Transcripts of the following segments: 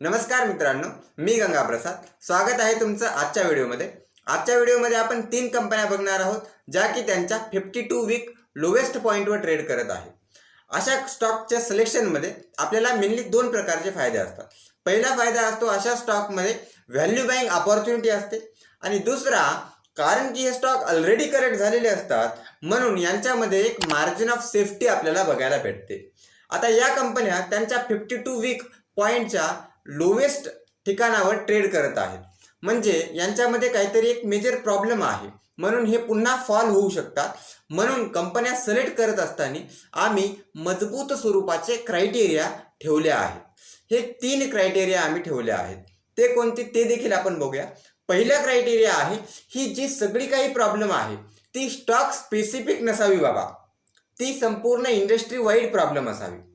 नमस्कार मित्रांनो मी गंगा प्रसाद स्वागत आहे तुमचं आजच्या व्हिडिओमध्ये. आजच्या व्हिडिओमध्ये आपण तीन कंपन्या बघणार आहोत ज्या की त्यांच्या फिफ्टी टू वीक लोवेस्ट पॉईंटवर ट्रेड करत आहे. अशा स्टॉकच्या सिलेक्शनमध्ये आपल्याला मेनली दोन प्रकारचे फायदे असतात. पहिला फायदा असतो अशा स्टॉकमध्ये व्हॅल्यू बँक ऑपॉर्च्युनिटी असते. आणि दुसरा कारण की हे स्टॉक ऑलरेडी करेक्ट झालेले असतात म्हणून यांच्यामध्ये एक मार्जिन ऑफ सेफ्टी आपल्याला बघायला भेटते. आता या कंपन्या त्यांच्या फिफ्टी टू वीक पॉईंटच्या लोवेस्ट ठिकाणावर ट्रेड करत आहेत. म्हणजे यांच्यामध्ये काहीतरी एक मेजर प्रॉब्लेम आहे. म्हणून हे पुन्हा फॉल होऊ शकतात. म्हणून कंपन्या सिलेक्ट करत असताना आम्ही मजबूत स्वरूपाचे क्रायटेरिया ठेवले आहेत. हे तीन क्रायटेरिया आम्ही ठेवले आहेत. ते कोणते ते देखील आपण बघूया. पहिला क्रायटेरिया आहे ही जी सगळी काही प्रॉब्लेम आहे ती स्टॉक स्पेसिफिक नसावी बाबा. ती संपूर्ण इंडस्ट्री वाईड प्रॉब्लेम असावी.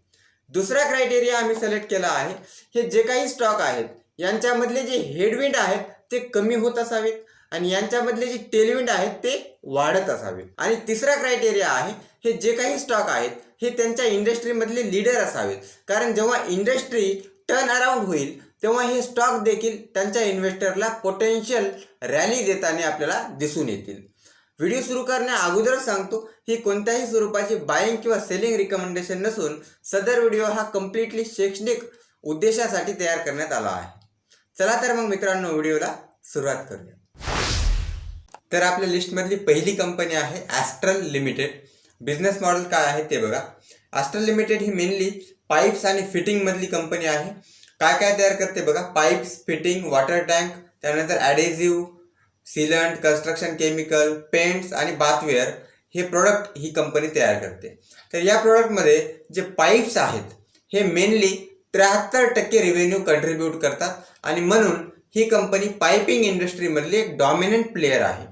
दुसरा क्रायटेरिया आम्ही सिलेक्ट केला आहे. हे जे काही स्टॉक आहेत यांच्यामधले जे हेडविंड आहेत ते कमी होत असावेत. आणि यांच्यामधले जे टेलविंड आहेत ते वाढत असावे आणि तिसरा क्रायटेरिया आहे हे जे काही स्टॉक आहेत हे त्यांच्या इंडस्ट्रीमधले लीडर असावेत. कारण जेव्हा इंडस्ट्री टर्न अराउंड होईल तेव्हा हे स्टॉक देखील त्यांच्या इन्व्हेस्टरला पोटेन्शियल रॅली देताना आपल्याला दिसून येतील. व्हिडिओ सुरू करण्या अगोदरच सांगतो ही कोणत्याही स्वरूपाची बाईंग किंवा सेलिंग रिकमेंडेशन नसून सदर व्हिडिओ हा कम्प्लिटली शैक्षणिक उद्देशासाठी तयार करण्यात आला आहे. चला तर मग मित्रांनो व्हिडिओला सुरुवात करूया. तर आपल्या लिस्टमधली पहिली कंपनी आहे ॲस्ट्रल लिमिटेड बिझनेस मॉडेल काय आहे ते बघा. ॲस्ट्रल लिमिटेड ही मेनली पाईप्स आणि फिटिंगमधली कंपनी आहे. काय काय तयार करते बघा? पाईप्स फिटिंग वॉटर टँक त्यानंतर adhesive sealant construction chemical paints आणि बाथवेअर हे प्रोडक्ट ही कंपनी तयार करते. तर या प्रोडक्टमध्ये जे पाईप्स आहेत हे मेनली त्र्याहत्तर टक्के रेव्हेन्यू कंट्रीब्यूट करतात आणि म्हणून ही कंपनी पाईपिंग इंडस्ट्रीमधली एक डॉमिनंट प्लेयर आहे.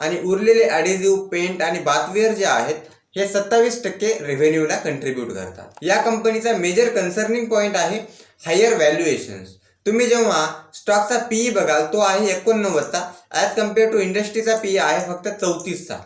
आणि उरलेले ॲडेझिव्ह पेंट आणि बाथवेअर जे आहेत हे सत्तावीस टक्के रेव्हेन्यूला कंट्रीब्यूट करतात. या कंपनीचा मेजर कन्सर्निंग पॉईंट आहे हायर व्हॅल्युएशन्स तुम्ही जेव्हा स्टॉकचा पीई बघाल तो आहे एकोणनव्वदचा. ॲज कंपेअर टू इंडस्ट्रीचा पी आहे फक्त चौतीसचा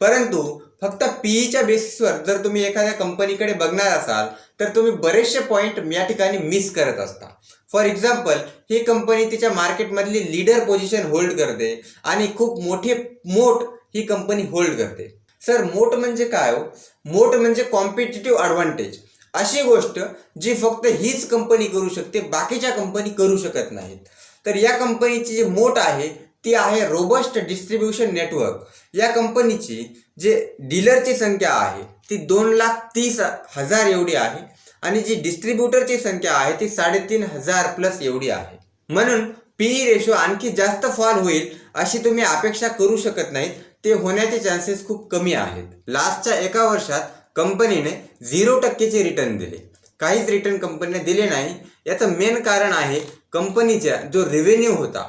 परंतु फक्त पीईच्या बेसिसवर जर तुम्ही एखाद्या कंपनीकडे बघणार असाल तर तुम्ही बरेचसे पॉईंट या ठिकाणी मिस करत असता. फॉर एक्झाम्पल ही कंपनी तिच्या मार्केटमधली लीडर पोझिशन होल्ड करते आणि खूप मोठे मोठ ही कंपनी होल्ड करते. सर मोठ म्हणजे काय हो? मोठ म्हणजे कॉम्पिटेटिव्ह ॲडव्हान्टेज अशी गोष्ट जी फक्त हीच कंपनी करू शकते बाकीच्या कंपनी करू शकत नाहीत. तर या कंपनीची जी मोठ आहे ती आहे रोबस्ट डिस्ट्रीब्युशन नेटवर्क या कंपनीची जे डीलरची संख्या आहे ती दोन लाख तीस हजार एवढी आहे आणि जी डिस्ट्रीब्युटरची संख्या आहे ती साडेतीन हजार प्लस एवढी आहे. म्हणून पीई रेशो आणखी जास्त फॉल होईल अशी तुम्ही अपेक्षा करू शकत नाहीत. ते होण्याचे चान्सेस खूप कमी आहेत. लास्टच्या एका वर्षात कंपनीने झिरो टक्केचे रिटर्न दिले. काहीच रिटर्न कंपनीने दिले नाही. याचं मेन कारण आहे कंपनीचा जो रेव्हेन्यू होता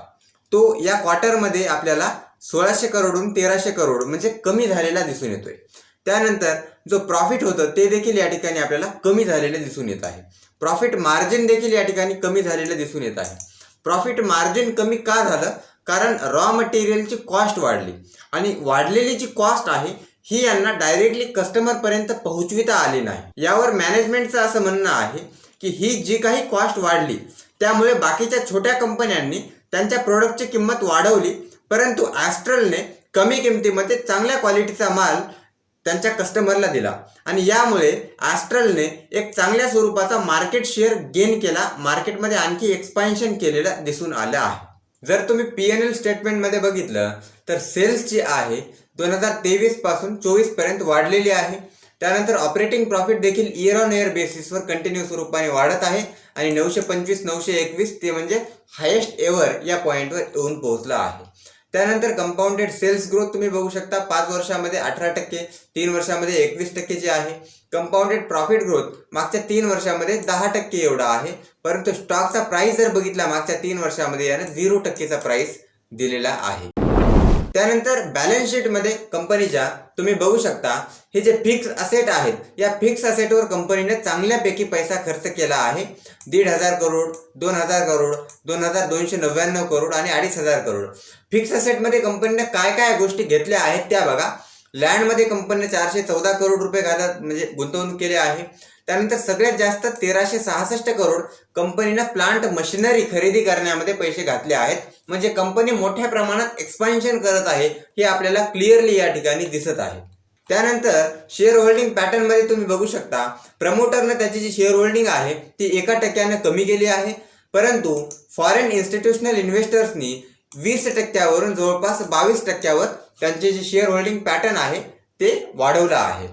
तो या क्वार्टरमध्ये आपल्याला सोळाशे करोडहून तेराशे करोड म्हणजे कमी झालेला दिसून येतोय. त्यानंतर जो प्रॉफिट होतं ते देखील या ठिकाणी आपल्याला कमी झालेलं दिसून येत आहे. प्रॉफिट मार्जिन देखील या ठिकाणी कमी झालेलं दिसून येत आहे. प्रॉफिट मार्जिन कमी का झालं? कारण रॉ मटेरियलची कॉस्ट वाढली. आणि वाढलेली जी कॉस्ट आहे ही यांना डायरेक्टली कस्टमरपर्यंत पोहोचविता आली नाही. यावर मॅनेजमेंटचं असं म्हणणं आहे की ही जी काही कॉस्ट वाढली त्यामुळे बाकीच्या छोट्या कंपन्यांनी त्यांच्या प्रोडक्टची किंमत वाढवली परंतु ॲस्ट्रलने कमी किमतीमध्ये चांगल्या क्वालिटीचा माल त्यांच्या कस्टमरला दिला. आणि यामुळे ॲस्ट्रलने एक चांगल्या स्वरूपाचा मार्केट शेअर गेन केला. मार्केटमध्ये आणखी एक्सपान्शन केलेलं दिसून आलं आहे. जर तुम्ही पी एन एल स्टेटमेंटमध्ये बघितलं तर सेल्स जी आहे दोन हजार तेवीसपासून चोवीसपर्यंत वाढलेली आहे. त्यानंतर ऑपरेटिंग प्रॉफिट देखील इयर ऑन इयर बेसिसवर कंटिन्यू स्वरूपाने वाढत आहे आणि नऊशे पंचवीस नऊशे एकवीस ते म्हणजे हायेस्ट एव्हर या पॉईंटवर येऊन पोहोचला आहे. त्यानंतर कंपाऊंडेड सेल्स ग्रोथ तुम्ही बघू शकता पाच वर्षामध्ये अठरा टक्के तीन वर्षामध्ये एकवीस टक्के जे आहे कंपाऊंडेड प्रॉफिट ग्रोथ मागच्या तीन वर्षामध्ये दहा टक्के एवढा आहे परंतु स्टॉकचा प्राईस जर बघितला मागच्या तीन वर्षामध्ये यानं झिरो टक्केचा प्राईस दिलेला आहे. त्यानंतर बॅलन्स शीटमध्ये कंपनीच्या तुम्ही बघू शकता हे जे फिक्स असेट आहेत या फिक्स असेटवर कंपनीने चांगल्यापैकी पैसा खर्च केला आहे. दीड हजार करोड दोन हजार करोड दोन हजार दोनशे नव्याण्णव करोड आणि अडीच हजार करोड. फिक्स असेटमध्ये कंपनीने काय काय गोष्टी घेतल्या आहेत त्या बघा. लँडमध्ये कंपनीने चारशे चौदा करोड रुपये घालत म्हणजे गुंतवणूक केली आहे. त्यानंतर सगळ्यात जास्त तेराशे सहासष्ट करोड कंपनीनं प्लांट मशिनरी खरेदी करण्यामध्ये पैसे घातले आहेत. म्हणजे कंपनी मोठ्या प्रमाणात एक्सपान्शन करत आहे हे आपल्याला क्लिअरली या ठिकाणी दिसत आहे. त्यानंतर शेअर होल्डिंग पॅटर्नमध्ये तुम्ही बघू शकता प्रमोटरनं त्याची जी शेअर होल्डिंग आहे ती एका टक्क्यानं कमी केली आहे. परंतु फॉरेन इन्स्टिट्यूशनल इन्व्हेस्टर्सनी वीस टक्क्यावरून जवळपास बावीस टक्क्यावर त्यांचे जे शेअर होल्डिंग पॅटर्न आहे ते वाढवलं आहे.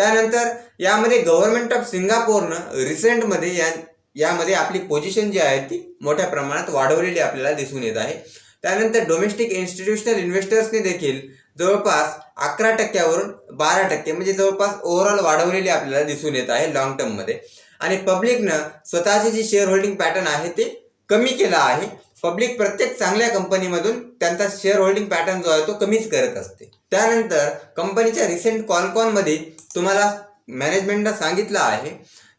त्यानंतर यामध्ये गव्हर्नमेंट ऑफ सिंगापूरनं रिसेंटमध्ये या यामध्ये आपली पोझिशन जी आहे ती मोठ्या प्रमाणात वाढवलेली आपल्याला दिसून येत आहे. त्यानंतर डोमेस्टिक इन्स्टिट्यूशनल इन्व्हेस्टर्सने देखील जवळपास अकरा टक्क्यावरून बारा टक्के म्हणजे जवळपास ओव्हरऑल वाढवलेली आपल्याला दिसून येत आहे लॉंग टर्ममध्ये आणि पब्लिकनं स्वतःची जी शेअर होल्डिंग पॅटर्न आहे ते कमी केलं आहे. पब्लिक प्रत्येक चांगल्या कंपनीमधून त्यांचा शेअर होल्डिंग पॅटर्न जो आहे तो कमीच करत असते. त्यानंतर कंपनीच्या रिसेंट कॉलकॉनमध्ये तुम्हाला मॅनेजमेंटनं सांगितलं आहे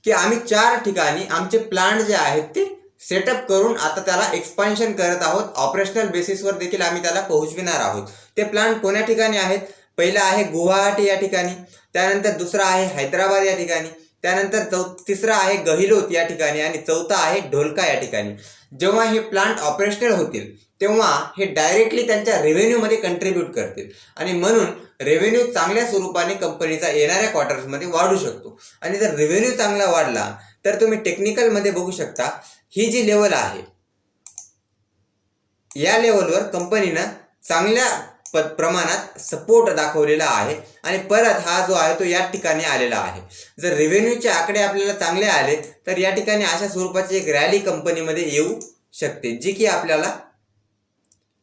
की आम्ही चार ठिकाणी आमचे प्लांट जे आहेत ते सेटअप करून आता त्याला एक्सपान्शन करत आहोत. ऑपरेशनल बेसिसवर देखील आम्ही त्याला पोहोचविणार आहोत. ते प्लांट कोण्या ठिकाणी आहेत? पहिला आहे गुवाहाटी या ठिकाणी. त्यानंतर दुसरा आहे हैदराबाद या ठिकाणी. त्यानंतर चौ तिसरा आहे गहिलोत या ठिकाणी आणि चौथा आहे ढोलका या ठिकाणी. जेव्हा हे प्लांट ऑपरेशनल होतील तेव्हा हे डायरेक्टली त्यांच्या रेव्हेन्यूमध्ये कंट्रीब्यूट करतील. आणि म्हणून रेव्हेन्यू चांगल्या स्वरूपाने कंपनीचा येणाऱ्या क्वार्टर्समध्ये वाढू शकतो. आणि जर रेव्हेन्यू चांगला वाढला तर तुम्ही टेक्निकलमध्ये बघू शकता ही जी लेवल आहे या लेवलवर कंपनीनं चांगल्या प्रमाणात सपोर्ट दाखवलेला आहे. आणि परत हा जो आहे तो या ठिकाणी आलेला आहे. जर रेव्हेन्यूचे आकडे आपल्याला चांगले आले तर या ठिकाणी अशा स्वरूपाची एक रॅली कंपनीमध्ये येऊ शकते जी की आपल्याला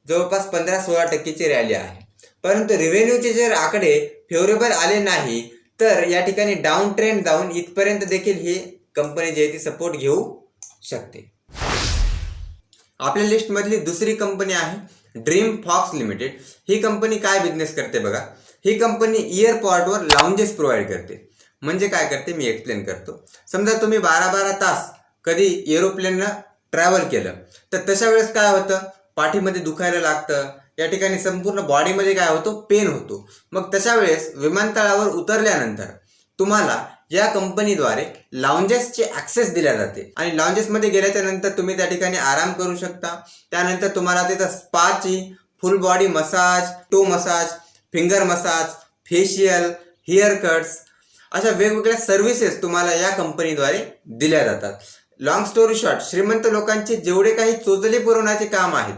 जवळपास पंधरा सोळा टक्केची रॅली आहे. परंतु रेव्हेन्यूचे जर आकडे फेवरेबल आले नाही तर या ठिकाणी डाऊन ट्रेंड जाऊन इथपर्यंत देखील ही कंपनी जी आहे ती सपोर्ट घेऊ शकते. आपल्या लिस्टमधली दुसरी कंपनी आहे ड्रीम फॉक्स लिमिटेड ही कंपनी काय बिझनेस करते बघा? ही कंपनी इयरपॉर्टवर लाउंजेस प्रोव्हाइड करते. म्हणजे काय करते? मी एक्सप्लेन करतो. समजा तुम्ही बारा बारा तास कधी एरोप्लेननं ट्रॅव्हल केलं तर तशा वेळेस काय होतं? पाठीमध्ये दुखायला लागतं. या ठिकाणी संपूर्ण बॉडीमध्ये काय होतो? पेन होतो. मग तशा वेळेस विमानतळावर उतरल्यानंतर तुम्हाला या कंपनीद्वारे लाँजेसचे ॲक्सेस दिल्या जाते. आणि लाँजेसमध्ये गेल्याच्यानंतर तुम्ही त्या ठिकाणी आराम करू शकता. त्यानंतर तुम्हाला तिथं स्पाची full body massage toe massage finger massage facial hair cuts अशा वेगवेगळ्या सर्व्हिसेस तुम्हाला या कंपनीद्वारे दिल्या जातात. लॉंग स्टोरी शॉर्ट श्रीमंत लोकांचे जेवढे काही चोचले पुरवण्याचे काम आहेत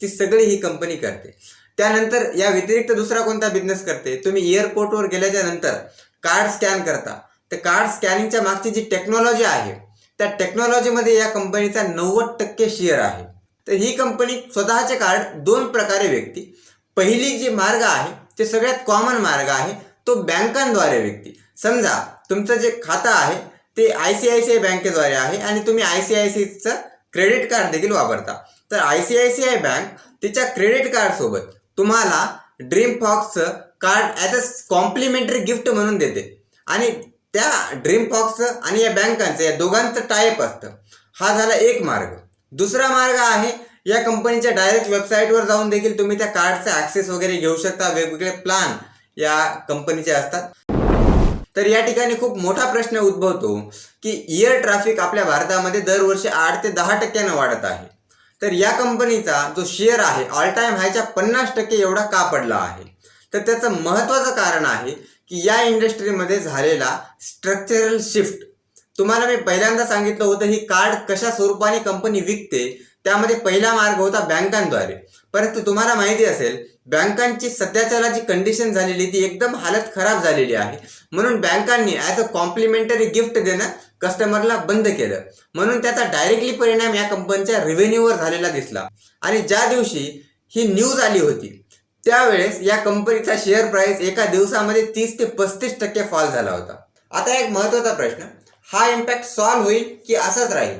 ती सगळी ही कंपनी करते. त्यानंतर या व्यतिरिक्त दुसरा कोणता बिझनेस करते? तुम्ही एअरपोर्टवर गेल्याच्यानंतर कार्ड स्कॅन करता. तर कार्ड स्कॅनिंगच्या मागची जी टेक्नॉलॉजी आहे त्या टेक्नॉलॉजीमध्ये या कंपनीचा नव्वद टक्के शेअर आहे. तर ही कंपनी स्वतःचे कार्ड दोन प्रकारे व्यक्ती पहिली जी मार्ग आहे ते सगळ्यात कॉमन मार्ग आहे तो बँकांद्वारे व्यक्ती समजा तुमचं जे खातं आहे ते I C I C I बँकेद्वारे आहे आणि तुम्ही आय सी आय सीचं क्रेडिट कार्ड देखील वापरता. तर I C I C I bank तिच्या क्रेडिट कार्डसोबत तुम्हाला dream फॉक्सचं card as a complimentary gift म्हणून देते. आणि त्या ड्रीम फॉक्सचं आणि या बँकांचं या दोघांचं टाईप असतं. हा झाला एक मार्ग. दुसरा मार्ग आहे या कंपनीच्या डायरेक्ट वेबसाईटवर जाऊन देखील तुम्ही त्या कार्डचा ॲक्सेस वगैरे घेऊ शकता. वेगवेगळे प्लान या कंपनीचे असतात. तर या ठिकाणी खूप मोठा प्रश्न उद्भवतो की इयर ट्रॅफिक आपल्या भारतामध्ये दरवर्षी आठ ते दहा टक्क्यानं वाढत आहे. तर या कंपनीचा जो शेअर आहे ऑल टाईम हायच्या पन्नास टक्के एवढा का पडला आहे? तर त्याचं महत्त्वाचं कारण आहे की या इंडस्ट्रीमध्ये झालेला स्ट्रक्चरल शिफ्ट तुम्हाला मी पहिल्यांदा सांगितलं होतं ही कार्ड कशा स्वरूपाने कंपनी विकते त्यामध्ये पहिला मार्ग होता बँकांद्वारे. परंतु तुम्हाला माहिती असेल बँकांची सध्याच्याला जी कंडिशन झालेली ती एकदम हालत खराब झालेली आहे. म्हणून बँकांनी ॲज अ कॉम्प्लिमेंटरी गिफ्ट देणं कस्टमरला बंद केलं. म्हणून त्याचा डायरेक्टली परिणाम या कंपनीच्या रेव्हेन्यूवर झालेला दिसला. आणि ज्या दिवशी ही न्यूज आली होती त्यावेळेस या कंपनीचा शेअर प्राइस एका दिवसामध्ये तीस ते पस्तीस टक्के फॉल झाला होता. आता एक महत्त्वाचा प्रश्न हा इम्पॅक्ट सॉल्व्ह होईल की असाच राहील?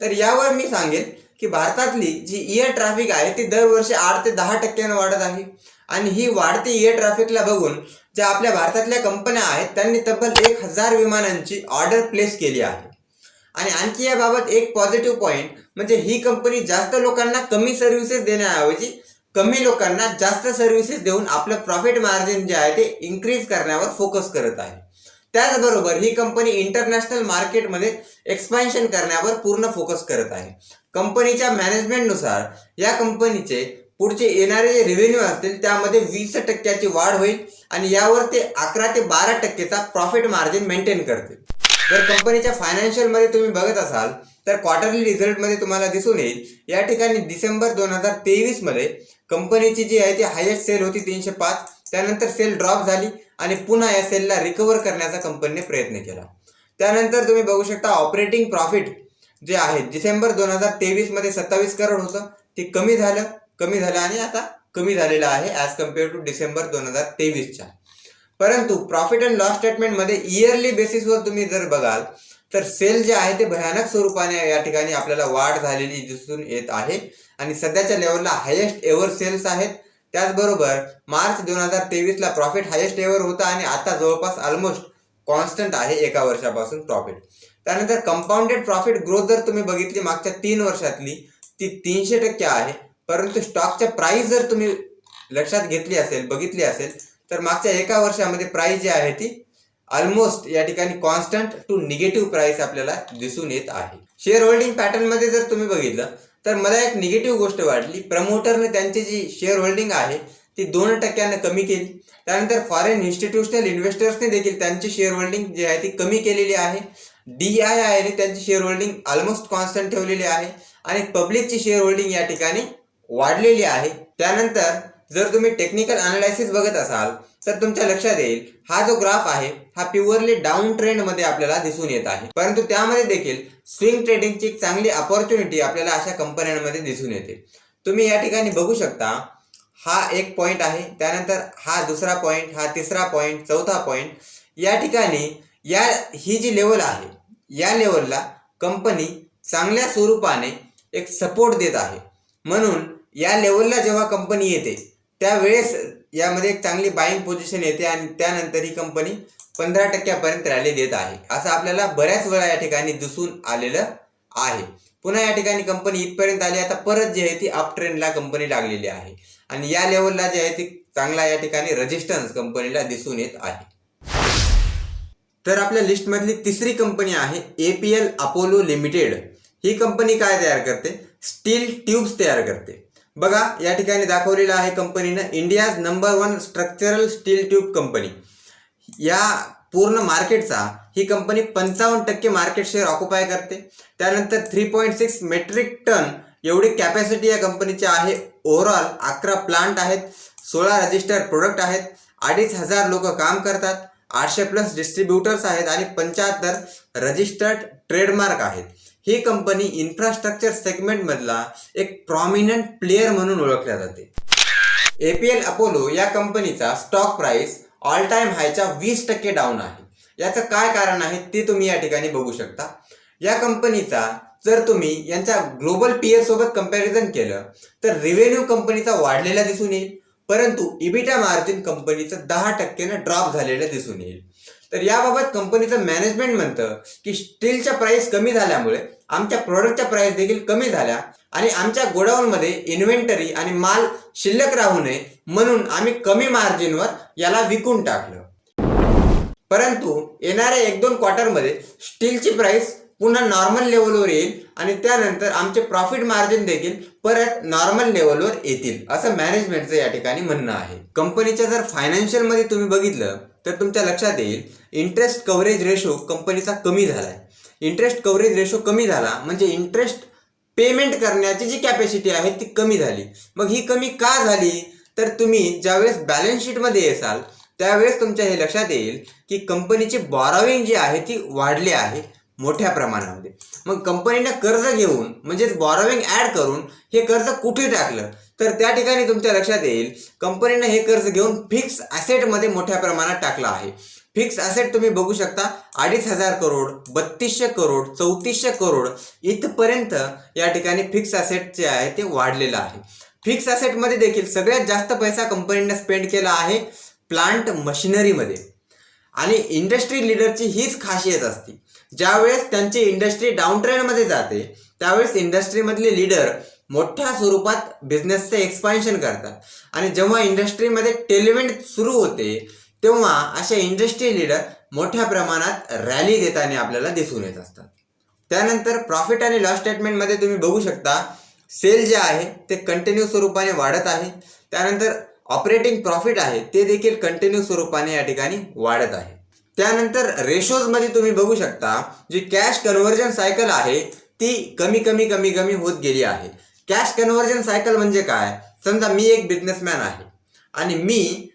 तर यावर मी सांगेन की भारतातली जी इयर ट्रॅफिक आहे ती दरवर्षी आठ ते दहा टक्क्यानं वाढत आहे. आणि ही वाढती इयर ट्रॅफिकला बघून ज्या आपल्या भारतातल्या कंपन्या आहेत त्यांनी तब्बल एक हजार विमानांची ऑर्डर प्लेस केली आहे. आणि आणखी याबाबत एक पॉझिटिव्ह पॉईंट म्हणजे ही कंपनी जास्त लोकांना कमी सर्व्हिसेस देण्याऐवजी कमी लोकांना जास्त सर्व्हिसेस देऊन आपलं प्रॉफिट मार्जिन जे आहे ते इन्क्रीज करण्यावर फोकस करत आहे. त्याचबरोबर ही कंपनी इंटरनॅशनल मार्केटमध्ये एक्सपान्शन करण्यावर पूर्ण फोकस करत आहे. कंपनीच्या मॅनेजमेंटनुसार या कंपनीचे पुढचे येणारे जे रेव्हेन्यू असतील त्यामध्ये वीस टक्क्याची वाढ होईल आणि यावर ते अकरा ते बारा टक्केचा प्रॉफिट मार्जिन मेंटेन करतील. जर कंपनीच्या फायनान्शियलमध्ये तुम्ही बघत असाल तर क्वार्टरली रिझल्टमध्ये तुम्हाला दिसून येईल. या ठिकाणी डिसेंबर दोन हजार तेवीसमध्ये कंपनीची जी आहे ती हायेस्ट सेल होती तीनशे पाच. त्यानंतर सेल ड्रॉप झाली आणि पुन्हा या सेलला रिकवर करण्याचा कंपनीने प्रयत्न केला. त्यानंतर तुम्ही बघू शकता ऑपरेटिंग प्रॉफिट जे आहे डिसेंबर दोन हजार तेवीसमध्ये सत्तावीस करोड होतं. ते कमी झालं कमी झालं आणि आता कमी झालेलं आहे ॲज कंपेअर टू डिसेंबर दोन हजार तेवीसच्या परंतु प्रॉफिट अँड लॉस स्टेटमेंटमध्ये इयरली बेसिसवर तुम्ही जर बघाल तर सेल जे आहे ते भयानक स्वरूपाने या ठिकाणी आपल्याला वाढ झालेली दिसून येत आहे. आणि सध्याच्या लेवलला हायेस्ट एव्हर सेल्स आहेत. त्याचबरोबर मार्च दोन हजार तेवीसला प्रॉफिट हायेस्ट एव्हर होता आणि आता जवळपास ऑलमोस्ट कॉन्स्टंट आहे एका वर्षापासून प्रॉफिट त्यानंतर कंपाऊंडेड प्रॉफिट ग्रोथ जर तुम्ही बघितली मागच्या तीन वर्षातली ती तीनशे टक्के आहे. परंतु स्टॉकच्या प्राईस जर तुम्ही लक्षात घेतली असेल बघितली असेल तर मागच्या एका वर्षामध्ये प्राईस जी आहे ती ऑलमोस्ट या ठिकाणी कॉन्स्टंट टू निगेटिव्ह प्राइस आपल्याला दिसून येत आहे. शेअर होल्डिंग पॅटर्नमध्ये जर तुम्ही बघितलं तर मला एक निगेटिव्ह गोष्ट वाटली. प्रमोटरने त्यांची जी शेअर होल्डिंग आहे ती दोन टक्क्यानं कमी केली. त्यानंतर फॉरेन इन्स्टिट्यूशनल इन्व्हेस्टर्सने देखील त्यांची शेअर होल्डिंग जी आहे ती कमी केलेली आहे. डी आय आयने त्यांची शेअर होल्डिंग ऑलमोस्ट कॉन्स्टंट ठेवलेली आहे. आणि पब्लिकची शेअर होल्डिंग या ठिकाणी वाढलेली आहे. त्यानंतर जर तुम्ही टेक्निकल अनालायसिस बघत असाल तर तुमच्या लक्षात येईल हा जो ग्राफ आहे हा प्युअरली डाऊन ट्रेंडमध्ये आपल्याला दिसून येत आहे. परंतु त्यामध्ये देखील स्विंग ट्रेडिंगची एक चांगली अपॉर्च्युनिटी आपल्याला अशा कंपन्यांमध्ये दिसून येते. तुम्ही या ठिकाणी बघू शकता हा एक पॉईंट आहे त्यानंतर हा दुसरा पॉईंट हा तिसरा पॉईंट चौथा पॉईंट या ठिकाणी या ही जी लेवल आहे या लेवलला कंपनी चांगल्या स्वरूपाने एक सपोर्ट देत आहे. म्हणून या लेवलला जेव्हा कंपनी येते त्यावेळेस यामध्ये एक चांगली बाईंग पोझिशन येते आणि त्यानंतर ही कंपनी पंधरा टक्क्यापर्यंत रॅली देत आहे. असं आपल्याला बऱ्याच वेळा या ठिकाणी दिसून आलेलं आहे. पुन्हा या ठिकाणी कंपनी इथपर्यंत आली आता परत जी आहे ती अप ट्रेंडला कंपनी लागलेली आहे. आणि या लेवलला जे आहे ती चांगला या ठिकाणी रेजिस्टन्स कंपनीला दिसून येत आहे. तर आपल्या लिस्टमधली तिसरी कंपनी आहे A P L Apollo limited he company काय तयार करते? स्टील ट्यूब्स तयार करते. बघा या ठिकाणी दाखवलेलं आहे कंपनीनं India's number one structural steel tube company. या पूर्ण मार्केटचा ही कंपनी पंचावन्न टक्के मार्केट शेअर ऑक्युपाय करते. त्यानंतर three point six metric ton एवढी कॅपॅसिटी या कंपनीची आहे. ओव्हरऑल अकरा प्लांट आहेत सोळा रजिस्टर्ड प्रोडक्ट आहेत अडीच हजार लोक काम करतात आठशे प्लस डिस्ट्रीब्युटर्स आहेत आणि पंच्याहत्तर रजिस्टर्ड ट्रेडमार्क आहेत. ही कंपनी इन्फ्रास्ट्रक्चर सेगमेंटमधला एक प्रॉमिनंट प्लेअर म्हणून ओळखल्या जाते. ए पी एल अपोलो या कंपनीचा स्टॉक प्राईस ऑल टाइम हायच्या वीस टक्के डाऊन आहे. याचं काय कारण आहे ते तुम्ही या ठिकाणी बघू शकता. या कंपनीचा जर तुम्ही यांच्या ग्लोबल पीयर सोबत कंपॅरिझन केलं तर रेव्हेन्यू कंपनीचा वाढलेला दिसून येईल. परंतु इबिटा मार्जिन कंपनीचं दहा टक्क्यानं ड्रॉप झालेलं दिसून येईल. तर याबाबत कंपनीचं मॅनेजमेंट म्हणतं की स्टीलच्या प्राइस कमी झाल्यामुळे आमच्या प्रोडक्टच्या प्राइस देखील कमी झाल्या आणि आमच्या गोडाऊनमध्ये इन्व्हेंटरी आणि माल शिल्लक राहू नये म्हणून आम्ही कमी मार्जिनवर याला विकून टाकलं. परंतु येणाऱ्या एक दोन क्वार्टरमध्ये स्टीलची प्राइस पुन्हा नॉर्मल लेवलवर येईल आणि त्यानंतर आमचे प्रॉफिट मार्जिन देखील परत नॉर्मल लेवलवर येतील असं मॅनेजमेंटचं या ठिकाणी म्हणणं आहे. कंपनीच्या जर फायनान्शियलमध्ये तुम्ही बघितलं तर तुमच्या लक्षात येईल इंटरेस्ट कव्हरेज रेशो कंपनीचा कमी झाला आहे इंटरेस्ट कव्हरेज रेशो कमी झाला म्हणजे इंटरेस्ट पेमेंट करण्याची जी कॅपॅसिटी आहे ती कमी झाली. मग ही कमी का झाली? तर तुम्ही ज्यावेळेस बॅलन्स शीटमध्ये येसाल त्यावेळेस तुमच्या हे लक्षात येईल की कंपनीची बॉरॉविंग जी आहे ती वाढली आहे. मोठ्या प्रमाणामध्ये. मग कंपनीनं कर्ज घेऊन म्हणजेच बॉरोविंग ॲड करून हे कर्ज कुठे टाकलं? तर त्या ठिकाणी तुमच्या लक्षात येईल कंपनीनं हे कर्ज घेऊन फिक्स ॲसेटमध्ये मोठ्या प्रमाणात टाकलं आहे. फिक्स ॲसेट तुम्ही बघू शकता अडीच हजार करोड बत्तीसशे करोड चौतीसशे करोड इथपर्यंत या ठिकाणी फिक्स ॲसेट जे आहे ते वाढलेलं आहे. फिक्स ॲसेटमध्ये देखील सगळ्यात जास्त पैसा कंपनीनं स्पेंड केला आहे प्लांट मशिनरीमध्ये आणि इंडस्ट्री लिडरची हीच खासियत असते. ज्यावेळेस त्यांची इंडस्ट्री डाऊन ट्रेंडमध्ये जाते त्यावेळेस इंडस्ट्रीमधले लीडर मोठ्या स्वरूपात बिझनेसचं एक्सपान्शन करतात. आणि जेव्हा इंडस्ट्रीमध्ये टेलिमेंट सुरू होते तेव्हा अशा इंडस्ट्री लीडर मोठ्या प्रमाणात रॅली देताना आपल्याला दिसून येत असतात. त्यानंतर प्रॉफिट आणि लॉस स्टेटमेंटमध्ये तुम्ही बघू शकता सेल जे आहे ते कंटिन्यू स्वरूपाने वाढत आहे. त्यानंतर ऑपरेटिंग प्रॉफिट आहे ते देखील कंटिन्यू स्वरूपाने या ठिकाणी वाढत आहे. त्यानंतर रेशोजमध्ये तुम्ही बघू शकता जी कॅश कन्व्हर्जन सायकल आहे ती कमी कमी कमी कमी होत गेली आहे. कॅश कन्व्हर्जन सायकल म्हणजे काय? समजा मी एक बिझनेसमॅन आहे आणि मी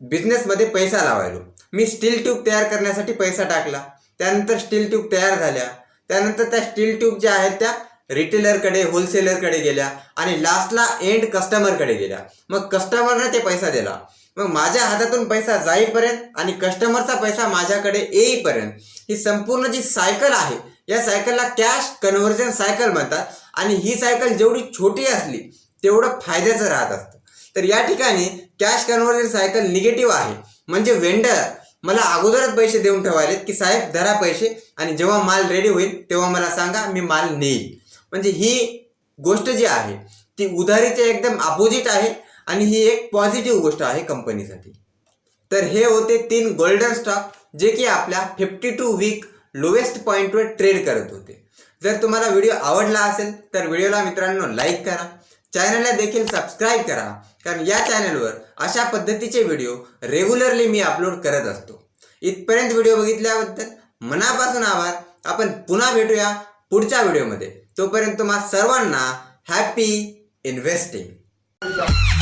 बिझनेसमध्ये पैसा लावायलो. मी स्टील ट्यूब तयार करण्यासाठी पैसा टाकला. त्यानंतर स्टील ट्यूब तयार झाल्या. त्यानंतर त्या स्टील ट्यूब ज्या आहेत त्या रिटेलरकडे होलसेलरकडे गेल्या आणि लास्टला एंड कस्टमरकडे गेल्या. मग कस्टमरनं ते पैसा दिला. मग माझ्या हातातून पैसा जाईपर्यंत आणि कस्टमरचा पैसा माझ्याकडे येईपर्यंत ही संपूर्ण जी सायकल आहे या सायकलला कॅश कन्व्हर्जन सायकल म्हणतात आणि ही सायकल जेवढी छोटी असली तेवढं फायद्याचं राहत असतं. तर या ठिकाणी कॅश कन्व्हर्जन सायकल निगेटिव्ह आहे. म्हणजे वेंडर मला अगोदरच पैसे देऊन ठेवायलेत की साहेब धरा पैसे आणि जेव्हा माल रेडी होईल तेव्हा मला सांगा मी माल नेईल. म्हणजे ही गोष्ट जी आहे ती उधारीच्या एकदम अपोजिट आहे आणि ही एक पॉझिटिव्ह गोष्ट आहे कंपनीसाठी तर हे होते तीन गोल्डन स्टॉक जे की आपल्या फिफ्टी टू वीक लोएस्ट पॉईंटवर ट्रेड करत होते. जर तुम्हाला व्हिडिओ आवडला असेल तर व्हिडिओला मित्रांनो लाईक करा. चॅनलला देखील सबस्क्राईब करा. कारण या चॅनलवर अशा पद्धतीचे व्हिडिओ रेग्युलरली मी अपलोड करत असतो. इथपर्यंत व्हिडिओ बघितल्याबद्दल मनापासून आभार. आपण पुन्हा भेटूया पुढच्या व्हिडिओमध्ये तोपर्यंत तुम्हा सर्वांना हॅपी इन्व्हेस्टिंग